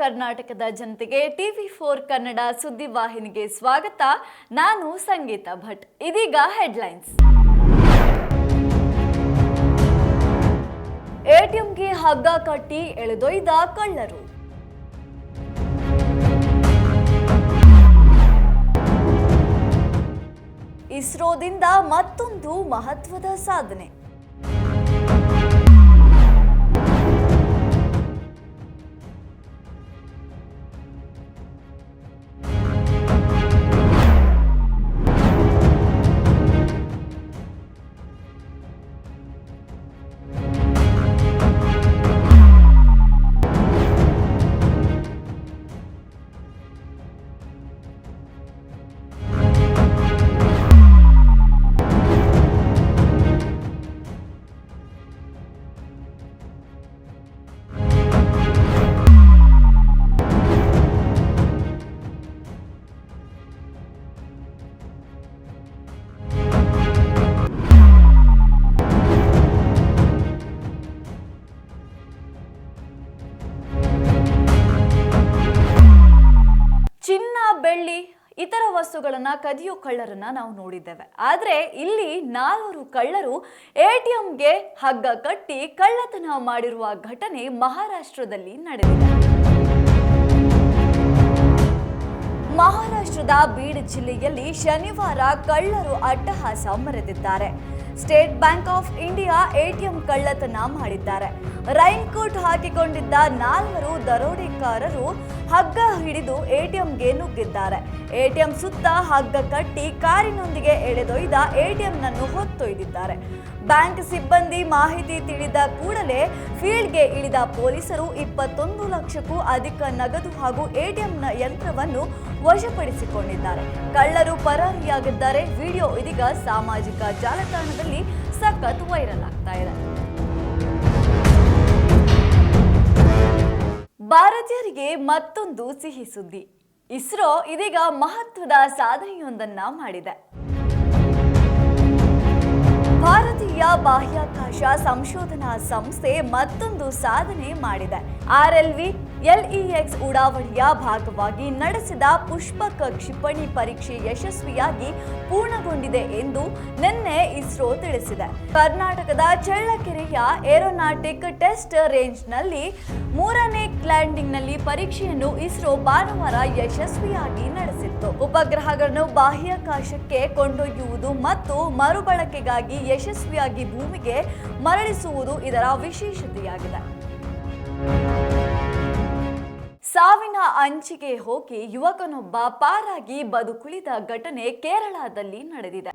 ಕರ್ನಾಟಕದ ಜನತೆಗೆ TV four Kannada ಸುದ್ದಿವಾಹಿನಿಗೆ ಸ್ವಾಗತ. ನಾನು ಸಂಗೀತ ಭಟ್. ಇದೀಗ ಹೆಡ್ಲೈನ್ಸ್. ಎಟಿಎಂಗೆ ಹಗ್ಗ ಕಟ್ಟಿ ಎಳೆದೊಯ್ದ ಕಳ್ಳರು. ಇಸ್ರೋದಿಂದ ಮತ್ತೊಂದು ಮಹತ್ವದ ಸಾಧನೆ. ಬೆಳ್ಳಿ, ಇತರ ವಸ್ತುಗಳನ್ನು ಕದಿಯೋ ಕಳ್ಳರನ್ನ ನಾವು ನೋಡಿದ್ದೇವೆ. ಆದರೆ ಇಲ್ಲಿ ನಾಲ್ವರು ಕಳ್ಳರು ಎಟಿಎಂಗೆ ಹಗ್ಗ ಕಟ್ಟಿ ಕಳ್ಳತನ ಮಾಡಿರುವ ಘಟನೆ ಮಹಾರಾಷ್ಟ್ರದಲ್ಲಿ ನಡೆದಿದೆ. ಮಹಾರಾಷ್ಟ್ರದ ಬೀಡ್ ಜಿಲ್ಲೆಯಲ್ಲಿ ಶನಿವಾರ ಕಳ್ಳರು ಅಟ್ಟಹಾಸ ಮೆರೆದಿದ್ದಾರೆ. State Bank of India ATM ಕಳ್ಳತನ ಮಾಡಿದ್ದಾರೆ. ರೈನ್ ಕೋಟ್ ಹಾಕಿಕೊಂಡಿದ್ದ ನಾಲ್ವರು ದರೋಡೆಕಾರರು ಹಗ್ಗ ಹಿಡಿದು ಎಟಿಎಂಗೆ ನುಗ್ಗಿದ್ದಾರೆ. ಎಟಿಎಂ ಸುತ್ತ ಹಗ್ಗ ಕಟ್ಟಿ ಕಾರಿನೊಂದಿಗೆ ಎಳೆದೊಯ್ದ ಎಟಿಎಂನನ್ನು ಹೊತ್ತೊಯ್ದಿದ್ದಾರೆ. ಬ್ಯಾಂಕ್ ಸಿಬ್ಬಂದಿ ಮಾಹಿತಿ ತಿಳಿದ ಕೂಡಲೇ ಫೀಲ್ಡ್ಗೆ ಇಳಿದ ಪೊಲೀಸರು ಇಪ್ಪತ್ತೊಂದು ಲಕ್ಷಕ್ಕೂ ಅಧಿಕ ನಗದು ಹಾಗೂ ಎಟಿಎಂನ ಯಂತ್ರವನ್ನು ವಶಪಡಿಸಿಕೊಂಡಿದ್ದಾರೆ. ಕಳ್ಳರು ಪರಾರಿಯಾಗಿದ್ದಾರೆ. ವಿಡಿಯೋ ಇದೀಗ ಸಾಮಾಜಿಕ ಜಾಲತಾಣದಲ್ಲಿ ಸಖತ್ ವೈರಲ್ ಆಗ್ತಾ ಇದೆ. ಭಾರತೀಯರಿಗೆ ಮತ್ತೊಂದು ಸಿಹಿ ಸುದ್ದಿ. ಇಸ್ರೋ ಇದೀಗ ಮಹತ್ವದ ಸಾಧನೆಯೊಂದನ್ನ ಮಾಡಿದೆ. ಭಾರತೀಯ ಬಾಹ್ಯಾಕಾಶ ಸಂಶೋಧನಾ ಸಂಸ್ಥೆ ಮತ್ತೊಂದು ಸಾಧನೆ ಮಾಡಿದೆ. ಆರ್ಎಲ್ವಿ ಎಲ್ಇಎಕ್ಸ್ ಉಡಾವಣೆಯ ಭಾಗವಾಗಿ ನಡೆಸಿದ ಪುಷ್ಪಕ ಕ್ಷಿಪಣಿ ಪರೀಕ್ಷೆ ಯಶಸ್ವಿಯಾಗಿ ಪೂರ್ಣಗೊಂಡಿದೆ ಎಂದು ನಿನ್ನೆ ಇಸ್ರೋ ತಿಳಿಸಿದೆ. ಕರ್ನಾಟಕದ ಚಳ್ಳಕೆರೆಯ ಏರೋನಾಟಿಕ್ ಟೆಸ್ಟ್ ರೇಂಜ್ನಲ್ಲಿ ಮೂರನೇ ಲ್ಯಾಂಡಿಂಗ್ನಲ್ಲಿ ಪರೀಕ್ಷೆಯನ್ನು ಇಸ್ರೋ ಭಾನುವಾರ ಯಶಸ್ವಿಯಾಗಿ ನಡೆಸಿತ್ತು. ಉಪಗ್ರಹಗಳನ್ನು ಬಾಹ್ಯಾಕಾಶಕ್ಕೆ ಕೊಂಡೊಯ್ಯುವುದು ಮತ್ತು ಮರುಬಳಕೆಗಾಗಿ ಯಶಸ್ವಿಯಾಗಿ ಭೂಮಿಗೆ ಮರಳಿಸುವುದು ಇದರ ವಿಶೇಷತೆಯಾಗಿದೆ. ಸಾವಿನ ಅಂಚಿಗೆ ಹೋಗಿ ಯುವಕನೊಬ್ಬ ಪಾರಾಗಿ ಬದುಕುಳಿದ ಘಟನೆ ಕೇರಳದಲ್ಲಿ ನಡೆದಿದೆ.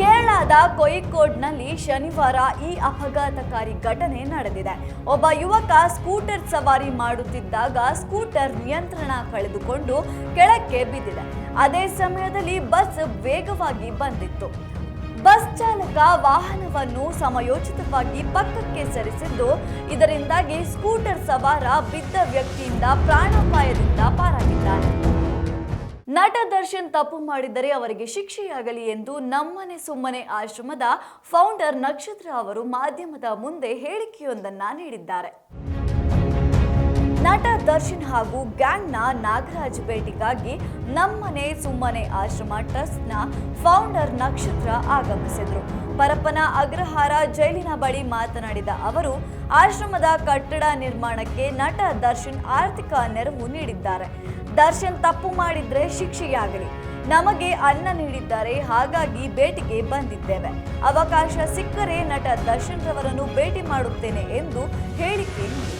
ಕೇರಳದ ಕೊಯಿಕೋಡ್ನಲ್ಲಿ ಶನಿವಾರ ಈ ಅಪಘಾತಕಾರಿ ಘಟನೆ ನಡೆದಿದೆ. ಒಬ್ಬ ಯುವಕ ಸ್ಕೂಟರ್ ಸವಾರಿ ಮಾಡುತ್ತಿದ್ದಾಗ ಸ್ಕೂಟರ್ ನಿಯಂತ್ರಣ ಕಳೆದುಕೊಂಡು ಕೆಳಕ್ಕೆ ಬಿದ್ದಿದೆ. ಅದೇ ಸಮಯದಲ್ಲಿ ಬಸ್ ವೇಗವಾಗಿ ಬಂದಿತ್ತು. ಬಸ್ ಚಾಲಕ ವಾಹನವನ್ನು ಸಮಯೋಚಿತವಾಗಿ ಪಕ್ಕಕ್ಕೆ ಸರಿಸಿದ್ದು, ಇದರಿಂದಾಗಿ ಸ್ಕೂಟರ್ ಸವಾರ ಬಿದ್ದ ವ್ಯಕ್ತಿಯಿಂದ ಪ್ರಾಣಾಪಾಯದಿಂದ ಪಾರಾಗಿದ್ದಾನೆ. ನಟ ದರ್ಶನ್ ತಪ್ಪು ಮಾಡಿದರೆ ಅವರಿಗೆ ಶಿಕ್ಷೆಯಾಗಲಿ ಎಂದು ನಮ್ಮನೆ ಸುಮ್ಮನೆ ಆಶ್ರಮದ ಫೌಂಡರ್ ನಕ್ಷತ್ರ ಅವರು ಮಾಧ್ಯಮದ ಮುಂದೆ ಹೇಳಿಕೆಯೊಂದನ್ನು ನೀಡಿದ್ದಾರೆ. ನಟ ದರ್ಶನ್ ಹಾಗೂ ಗ್ಯಾಂಗ್ನ ನಾಗರಾಜ್ ಭೇಟಿಗಾಗಿ ನಮ್ಮನೆ ಸುಮ್ಮನೆ ಆಶ್ರಮ ಟ್ರಸ್ಟ್ನ ಫೌಂಡರ್ ನಕ್ಷತ್ರ ಆಗಮಿಸಿದರು. ಪರಪ್ಪನ ಅಗ್ರಹಾರ ಜೈಲಿನ ಬಳಿ ಮಾತನಾಡಿದ ಅವರು, ಆಶ್ರಮದ ಕಟ್ಟಡ ನಿರ್ಮಾಣಕ್ಕೆ ನಟ ದರ್ಶನ್ ಆರ್ಥಿಕ ನೆರವು ನೀಡಿದ್ದಾರೆ. ದರ್ಶನ್ ತಪ್ಪು ಮಾಡಿದ್ರೆ ಶಿಕ್ಷೆಯಾಗಲಿ. ನಮಗೆ ಅನ್ನ ನೀಡಿದ್ದಾರೆ, ಹಾಗಾಗಿ ಭೇಟಿಗೆ ಬಂದಿದ್ದೇವೆ. ಅವಕಾಶ ಸಿಕ್ಕರೆ ನಟ ದರ್ಶನ್ ರವರನ್ನು ಭೇಟಿ ಮಾಡುತ್ತೇನೆ ಎಂದು ಹೇಳಿಕೆ ನೀಡಿದರು.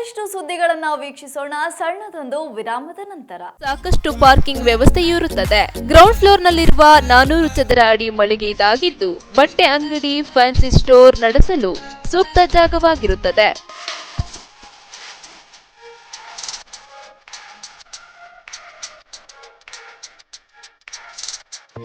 ಮತ್ತಷ್ಟು ಸುದ್ದಿಗಳನ್ನ ವೀಕ್ಷಿಸೋಣ. ಸಣ್ಣದೊಂದು ವಿರಾಮದ ನಂತರ. ಸಾಕಷ್ಟು ಪಾರ್ಕಿಂಗ್ ವ್ಯವಸ್ಥೆಯೂ ಇರುತ್ತದೆ. ಗ್ರೌಂಡ್ ಫ್ಲೋರ್ ನಲ್ಲಿರುವ ನಾನೂರು ಚದರ ಅಡಿ ಮಳಿಗೆ ಇದಾಗಿದ್ದು, ಬಟ್ಟೆ ಅಂಗಡಿ ಫ್ಯಾನ್ಸಿ ಸ್ಟೋರ್ ನಡೆಸಲು ಸೂಕ್ತ ಜಾಗವಾಗಿರುತ್ತದೆ.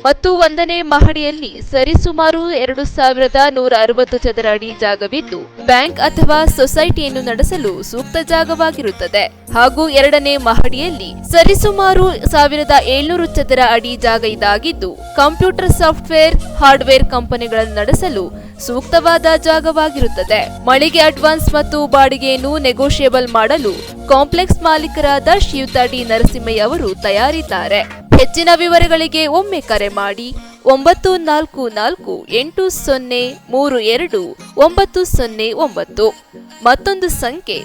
ಮತ್ತು ಒಂದನೇ ಮಹಡಿಯಲ್ಲಿ ಸರಿಸುಮಾರು ಎರಡು ಸಾವಿರದ ನೂರ ಅರವತ್ತು ಚದರ ಅಡಿ ಜಾಗವಿದ್ದು, ಬ್ಯಾಂಕ್ ಅಥವಾ ಸೊಸೈಟಿಯನ್ನು ನಡೆಸಲು ಸೂಕ್ತ ಜಾಗವಾಗಿರುತ್ತದೆ. ಹಾಗೂ ಎರಡನೇ ಮಹಡಿಯಲ್ಲಿ ಸರಿಸುಮಾರು ಸಾವಿರದ ಏಳ್ನೂರು ಚದರ ಅಡಿ ಜಾಗ ಇದಾಗಿದ್ದು, ಕಂಪ್ಯೂಟರ್ ಸಾಫ್ಟ್ವೇರ್, ಹಾರ್ಡ್ವೇರ್ ಕಂಪನಿಗಳನ್ನು ನಡೆಸಲು ಸೂಕ್ತವಾದ ಜಾಗವಾಗಿರುತ್ತದೆ. ಮಳಿಗೆ ಅಡ್ವಾನ್ಸ್ ಮತ್ತು ಬಾಡಿಗೆಯನ್ನು ನೆಗೋಷಿಯೇಬಲ್ ಮಾಡಲು ಕಾಂಪ್ಲೆಕ್ಸ್ ಮಾಲೀಕರಾದ ಶ್ರೀಯುತ ಡಿ ನರಸಿಂಹಯ್ಯ ಅವರು ತಯಾರಿದ್ದಾರೆ. ಹೆಚ್ಚಿನ ವಿವರಗಳಿಗೆ ಒಮ್ಮೆ ಕರೆ ಮಾಡಿ ಒಂಬತ್ತು ನಾಲ್ಕು ನಾಲ್ಕು ಎಂಟು ಸೊನ್ನೆ ಮೂರು ಎರಡು ಒಂಬತ್ತು ಸೊನ್ನೆ ಒಂಬತ್ತು. ಮತ್ತೊಂದು ಸಂಖ್ಯೆ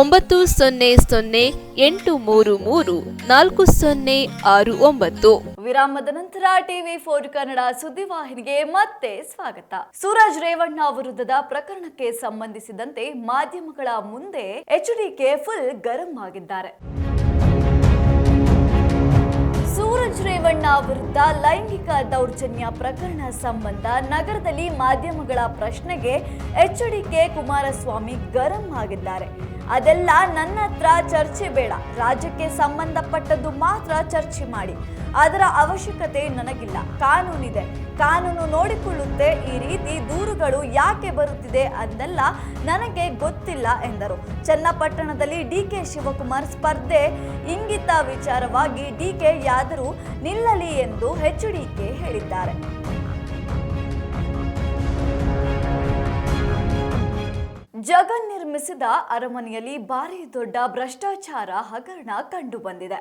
ಒಂಬತ್ತು ಸೊನ್ನೆ ಸೊನ್ನೆ ಎಂಟು ಮೂರು ಮೂರು ನಾಲ್ಕು ಸೊನ್ನೆ ಆರು ಒಂಬತ್ತು. ವಿರಾಮದ ನಂತರ ಟಿವಿ ಫೋರ್ ಕನ್ನಡ ಸುದ್ದಿವಾಹಿನಿಗೆ ಮತ್ತೆ ಸ್ವಾಗತ. ಸೂರಜ್ ರೇವಣ್ಣ ವಿರುದ್ಧದ ಪ್ರಕರಣಕ್ಕೆ ಸಂಬಂಧಿಸಿದಂತೆ ಮಾಧ್ಯಮಗಳ ಮುಂದೆ ಎಚ್ಡಿಕೆ ಫುಲ್ ಗರಂ ಆಗಿದ್ದಾರೆ. ರೇವಣ್ಣ ವಿರುದ್ಧ ಲೈಂಗಿಕ ದೌರ್ಜನ್ಯ ಪ್ರಕರಣ ಸಂಬಂಧ ನಗರದಲ್ಲಿ ಮಾಧ್ಯಮಗಳ ಪ್ರಶ್ನೆಗೆ ಎಚ್ಡಿಕೆ ಕುಮಾರಸ್ವಾಮಿ ಗರಂ ಆಗಿದ್ದಾರೆ. ಅದೆಲ್ಲ ನನ್ನ ಹತ್ರ ಚರ್ಚೆ ಬೇಡ. ರಾಜ್ಯಕ್ಕೆ ಸಂಬಂಧಪಟ್ಟದ್ದು ಮಾತ್ರ ಚರ್ಚೆ ಮಾಡಿ. ಅದರ ಅವಶ್ಯಕತೆ ನನಗಿಲ್ಲ. ಕಾನೂನಿದೆ. ಕಾನೂನು ನೋಡಿಕೊಳ್ಳುತ್ತೆ, ಈ ರೀತಿ ದೂರುಗಳು ಯಾಕೆ ಬರುತ್ತಿದೆ ಅನ್ನೆಲ್ಲ ನನಗೆ ಗೊತ್ತಿಲ್ಲ ಎಂದರು. ಚನ್ನಪಟ್ಟಣದಲ್ಲಿ ಡಿ ಕೆ ಶಿವಕುಮಾರ್ ಸ್ಪರ್ಧೆ, ಇಂಗಿತ ವಿಚಾರವಾಗಿ ಡಿ ಕೆ ಯಾದರೂ ನಿಲ್ಲಲಿ ಎಂದು ಎಚ್ಡಿಕೆ ಹೇಳಿದ್ದಾರೆ. ಜಗನ್ ನಿರ್ಮಿಸಿದ ಅರಮನೆಯಲ್ಲಿ ಭಾರಿ ದೊಡ್ಡ ಭ್ರಷ್ಟಾಚಾರ ಹಗರಣ ಕಂಡುಬಂದಿದೆ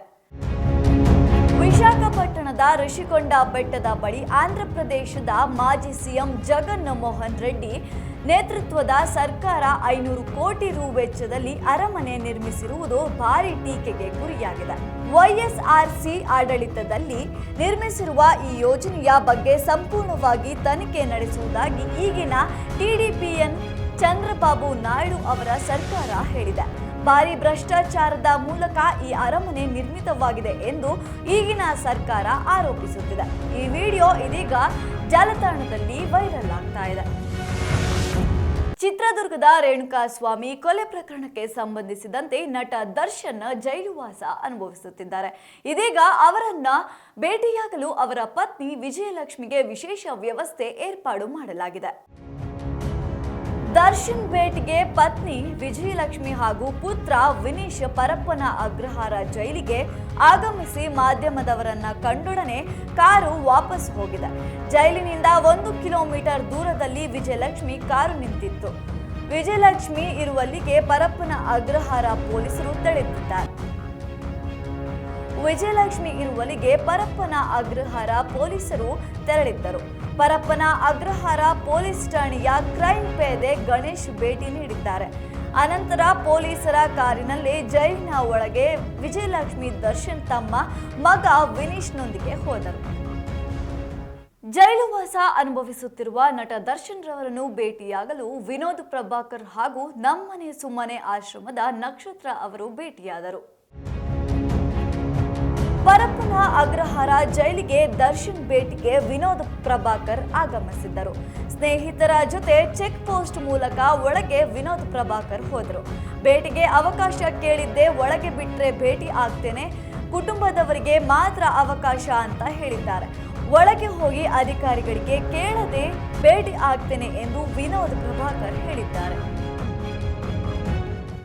ವಿಶಾಖಪಟ್ಟಣದ ಋಷಿಕೊಂಡ ಬೆಟ್ಟದ ಬಳಿ ಆಂಧ್ರಪ್ರದೇಶದ ಮಾಜಿ ಸಿಎಂ ಜಗನ್ ಮೋಹನ್ ರೆಡ್ಡಿ ನೇತೃತ್ವದ ಸರ್ಕಾರ ಐನೂರು ಕೋಟಿ ರು ವೆಚ್ಚದಲ್ಲಿ ಅರಮನೆ ನಿರ್ಮಿಸಿರುವುದು ಭಾರಿ ಟೀಕೆಗೆ ಗುರಿಯಾಗಿದೆ. ವೈಎಸ್ಆರ್ಸಿ ಆಡಳಿತದಲ್ಲಿ ನಿರ್ಮಿಸಿರುವ ಈ ಯೋಜನೆಯ ಬಗ್ಗೆ ಸಂಪೂರ್ಣವಾಗಿ ತನಿಖೆ ನಡೆಸುವುದಾಗಿ ಈಗಿನ ಟಿಡಿಪಿಎನ್ ಚಂದ್ರಬಾಬು ನಾಯ್ಡು ಅವರ ಸರ್ಕಾರ ಹೇಳಿದೆ. ಭಾರಿ ಭ್ರಷ್ಟಾಚಾರದ ಮೂಲಕ ಈ ಅರಮನೆ ನಿರ್ಮಿತವಾಗಿದೆ ಎಂದು ಈಗಿನ ಸರ್ಕಾರ ಆರೋಪಿಸುತ್ತಿದೆ. ಈ ವಿಡಿಯೋ ಇದೀಗ ಜಾಲತಾಣದಲ್ಲಿ ವೈರಲ್ ಆಗ್ತಾ ಇದೆ. ಚಿತ್ರದುರ್ಗದ ರೇಣುಕಾಸ್ವಾಮಿ ಕೊಲೆ ಪ್ರಕರಣಕ್ಕೆ ಸಂಬಂಧಿಸಿದಂತೆ ನಟ ದರ್ಶನ್ ಜೈಲುವಾಸ ಅನುಭವಿಸುತ್ತಿದ್ದಾರೆ. ಇದೀಗ ಅವರನ್ನ ಭೇಟಿಯಾಗಲು ಅವರ ಪತ್ನಿ ವಿಜಯಲಕ್ಷ್ಮಿಗೆ ವಿಶೇಷ ವ್ಯವಸ್ಥೆ ಏರ್ಪಾಡು ಮಾಡಲಾಗಿದೆ. ದರ್ಶನ್ ಭೇಟಿಗೆ ಪತ್ನಿ ವಿಜಯಲಕ್ಷ್ಮಿ ಹಾಗೂ ಪುತ್ರ ವಿನೀಶ್ ಪರಪ್ಪನ ಅಗ್ರಹಾರ ಜೈಲಿಗೆ ಆಗಮಿಸಿ ಮಾಧ್ಯಮದವರನ್ನ ಕಂಡೊಡನೆ ಕಾರು ವಾಪಸ್ ಹೋಗಿದೆ. ಜೈಲಿನಿಂದ ಒಂದು ಕಿಲೋಮೀಟರ್ ದೂರದಲ್ಲಿ ವಿಜಯಲಕ್ಷ್ಮಿ ಕಾರು ನಿಂತಿತ್ತು. ವಿಜಯಲಕ್ಷ್ಮಿ ಇರುವಲ್ಲಿಗೆ ಪರಪ್ಪನ ಅಗ್ರಹಾರ ಪೊಲೀಸರು ತಡೆದಿದ್ದಾರೆ ವಿಜಯಲಕ್ಷ್ಮಿ ಇರುವಲ್ಲಿಗೆ ಪರಪ್ಪನ ಅಗ್ರಹಾರ ಪೊಲೀಸರು ತೆರಳಿದ್ದರು. ಪರಪ್ಪನ ಅಗ್ರಹಾರ ಪೊಲೀಸ್ ಠಾಣೆಯ ಕ್ರೈಮ್ ಪೇದೆ ಗಣೇಶ್ ಭೇಟಿ ನೀಡಿದ್ದಾರೆ. ಅನಂತರ ಪೊಲೀಸರ ಕಾರಿನಲ್ಲಿ ಜೈಲಿನ ಒಳಗೆ ವಿಜಯಲಕ್ಷ್ಮಿ ದರ್ಶನ್ ತಮ್ಮ ಮಗ ವಿನೀಶ್ನೊಂದಿಗೆ ಹೋದರು. ಜೈಲುವಾಸ ಅನುಭವಿಸುತ್ತಿರುವ ನಟ ದರ್ಶನ್ ರವರನ್ನು ಭೇಟಿಯಾಗಲು ವಿನೋದ್ ಪ್ರಭಾಕರ್ ಹಾಗೂ ನಮ್ಮನೆ ಸುಮ್ಮನೆ ಆಶ್ರಮದ ನಕ್ಷತ್ರ ಅವರು ಭೇಟಿಯಾದರು. ಪರಪ್ಪನ ಅಗ್ರಹಾರ ಜೈಲಿಗೆ ದರ್ಶನ್ ಭೇಟಿಗೆ ವಿನೋದ್ ಪ್ರಭಾಕರ್ ಆಗಮಿಸಿದ್ದರು. ಸ್ನೇಹಿತರ ಜೊತೆ ಚೆಕ್ ಪೋಸ್ಟ್ ಮೂಲಕ ಒಳಗೆ ವಿನೋದ್ ಪ್ರಭಾಕರ್ ಹೋದರು. ಭೇಟಿಗೆ ಅವಕಾಶ ಕೇಳಿದ್ದೆ ಒಳಗೆ ಬಿಟ್ಟರೆ ಭೇಟಿ ಆಗ್ತೇನೆ, ಕುಟುಂಬದವರಿಗೆ ಮಾತ್ರ ಅವಕಾಶ ಅಂತ ಹೇಳಿದ್ದಾರೆ. ಒಳಗೆ ಹೋಗಿ ಅಧಿಕಾರಿಗಳಿಗೆ ಕೇಳದೆ ಭೇಟಿ ಆಗ್ತೇನೆ ಎಂದು ವಿನೋದ್ ಪ್ರಭಾಕರ್ ಹೇಳಿದ್ದಾರೆ.